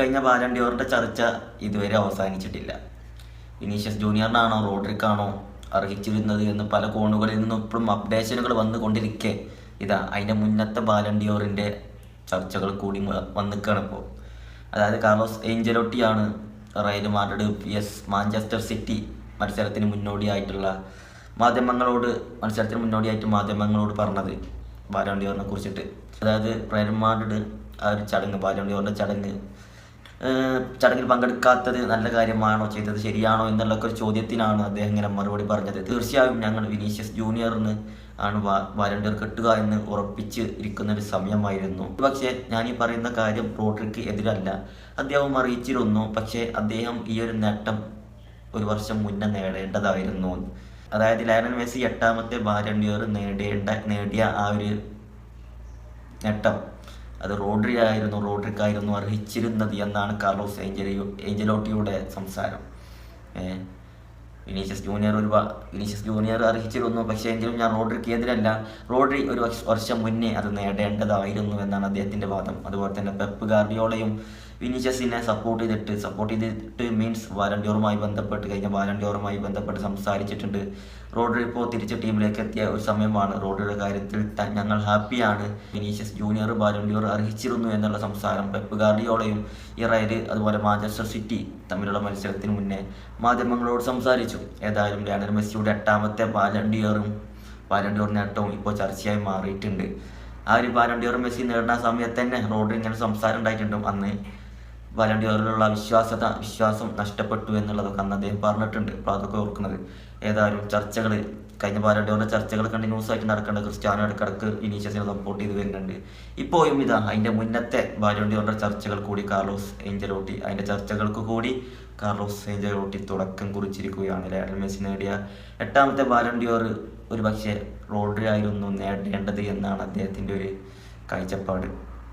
ഇക്കഴിഞ്ഞ ബാലൻഡിയോറിന്റെ ചർച്ച ഇതുവരെ അവസാനിച്ചിട്ടില്ല. വിനീഷ്യസ് ജൂനിയറിനാണോ റോഡ്രിക്കാണോ അർഹിച്ചിരുന്നത് എന്ന് പല കോണുകളിൽ നിന്നും ഇപ്പോഴും അപ്ഡേഷനുകൾ വന്നുകൊണ്ടിരിക്കെ ഇതാ അതിന്റെ മുന്നത്തെ ബാലൻഡിയോറിന്റെ ചർച്ചകൾ കൂടി വന്നിക്കാണ് ഇപ്പോൾ അതായത് Carlos ഏഞ്ചലോട്ടിയാണ് Real Madrid P S Manchester City മത്സരത്തിന് മുന്നോടിയായിട്ടുള്ള മാധ്യമങ്ങളോട് മത്സരത്തിന് മുന്നോടിയായിട്ട് മാധ്യമങ്ങളോട് പറഞ്ഞത് ബാലോണ്ടിയോറിനെ കുറിച്ചിട്ട്. അതായത് റയൽ മാഡ്രിഡ് ആ ഒരു ചടങ്ങ് ബാലോണ്ടിയോറിന്റെ ചടങ്ങ് ചടങ്ങിൽ പങ്കെടുക്കാത്തത് നല്ല കാര്യമാണോ ചെയ്തത് ശരിയാണോ എന്നുള്ളൊക്കെ ഒരു ചോദ്യത്തിനാണ് അദ്ദേഹം ഇങ്ങനെ മറുപടി പറഞ്ഞത്. തീർച്ചയായും ഞങ്ങൾ വിനീഷ്യസ് ജൂനിയറിന് ആണ് വാലണ്ടിയർ കെട്ടുക എന്ന് ഉറപ്പിച്ച് ഇരിക്കുന്ന ഒരു സമയമായിരുന്നു. പക്ഷേ ഞാൻ ഈ പറയുന്ന കാര്യം റോഡ്രിക്ക് എതിരല്ല. അദ്ദേഹം അറിയിച്ചിരുന്നു. പക്ഷേ അദ്ദേഹം ഈ ഒരു നേട്ടം ഒരു വർഷം മുന്നേ നേടേണ്ടതായിരുന്നു. അതായത് ലയണൽ മെസ്സി എട്ടാമത്തെ വാലണ്ടിയർ നേടേണ്ട നേടിയ ആ ഒരു നേട്ടം അത് റോഡ്രി ആയിരുന്നു റോഡ്രിക്കായിരുന്നു അർഹിച്ചിരുന്നത് എന്നാണ് കാർലോസ് ഏഞ്ചലിയോ ഏഞ്ചലോട്ടിയുടെ സംസാരം. വിനീഷ്യസ് ജൂനിയർ ഒരു വിനീഷ്യസ് ജൂനിയർ അർഹിച്ചിരുന്നു പക്ഷേ എങ്കിലും ഞാൻ റോഡ്രിക്ക് എതിരല്ല റോഡ്രി ഒരു വർഷം മുന്നേ അത് നേടേണ്ടതായിരുന്നു എന്നാണ് അദ്ദേഹത്തിന്റെ വാദം. അതുപോലെ തന്നെ പെപ്പ് ഗാർഡിയോളയും വിനീഷ്യസിനെ സപ്പോർട്ട് ചെയ്തിട്ട് സപ്പോർട്ട് ചെയ്തിട്ട് മീൻസ് വാലണ്ടിയോറുമായി ബന്ധപ്പെട്ട് കഴിഞ്ഞ വാലണ്ടിയോറുമായി ബന്ധപ്പെട്ട് സംസാരിച്ചിട്ടുണ്ട്. റോഡ്രി ഇപ്പോൾ തിരിച്ച് ടീമിലേക്ക് എത്തിയ ഒരു സമയമാണ്. റോഡ്രിയുടെ കാര്യത്തിൽ ഞങ്ങൾ ഹാപ്പിയാണ്. വിനീഷ്യസ് ജൂനിയർ വാലണ്ടിയോർ അർഹിച്ചിരുന്നു എന്നുള്ള സംസാരം പെപ്പ് ഗാർഡിയോളയും ഇറയൽ അതുപോലെ മാഞ്ചസ്റ്റർ സിറ്റി തമ്മിലുള്ള മത്സരത്തിന് മുന്നേ മാധ്യമങ്ങളോട് സംസാരിച്ചു. ഏതായാലും ലയണൽ മെസ്സിയുടെ എട്ടാമത്തെ വാലണ്ടിയറും വാലണ്ടിയോർ നേട്ടവും ഇപ്പോൾ ചർച്ചയായി മാറിയിട്ടുണ്ട്. ആ ഒരു വാലണ്ടിയർ മെസ്സി നേടുന്ന സമയത്ത് തന്നെ റോഡിൽ ഇങ്ങനെ സംസാരം ഉണ്ടായിട്ടുണ്ടും. അന്ന് വാലണ്ടിയറിലുള്ള വിശ്വാസത വിശ്വാസം നഷ്ടപ്പെട്ടു എന്നുള്ളതൊക്കെ അന്ന് അദ്ദേഹം പറഞ്ഞിട്ടുണ്ട്. അപ്പോൾ അതൊക്കെ ഓർക്കുന്നത്. ഏതായാലും ചർച്ചകൾ കഴിഞ്ഞ വാലണ്ടിയറിന്റെ ചർച്ചകൾ കണ്ടിന്യൂസ് ആയിട്ട് നടക്കേണ്ട ക്രിസ്ത്യാനോ ഇടക്കിടക്ക് ഇനീഷ്യസിനെ സപ്പോർട്ട് ചെയ്ത് വരുന്നുണ്ട്. ഇപ്പോഴും ഇതാ അതിന്റെ മുന്നത്തെ വാലണ്ടിയറിന്റെ ചർച്ചകൾ കൂടി കാർലോസ് ഏഞ്ചലോട്ടി അതിന്റെ ചർച്ചകൾക്ക് കൂടി കാർലോസ് ഏഞ്ചലോട്ടി തുടക്കം കുറിച്ചിരിക്കുകയാണ്. ലയണൽ മെസ്സി നേടിയ എട്ടാമത്തെ ബാലണ്ടിയോർ ഒരു പക്ഷേ റോഡ്രി ആയിരുന്നു നേടേണ്ടത് എന്നാണ് അദ്ദേഹത്തിന്റെ ഒരു കാഴ്ചപ്പാട്.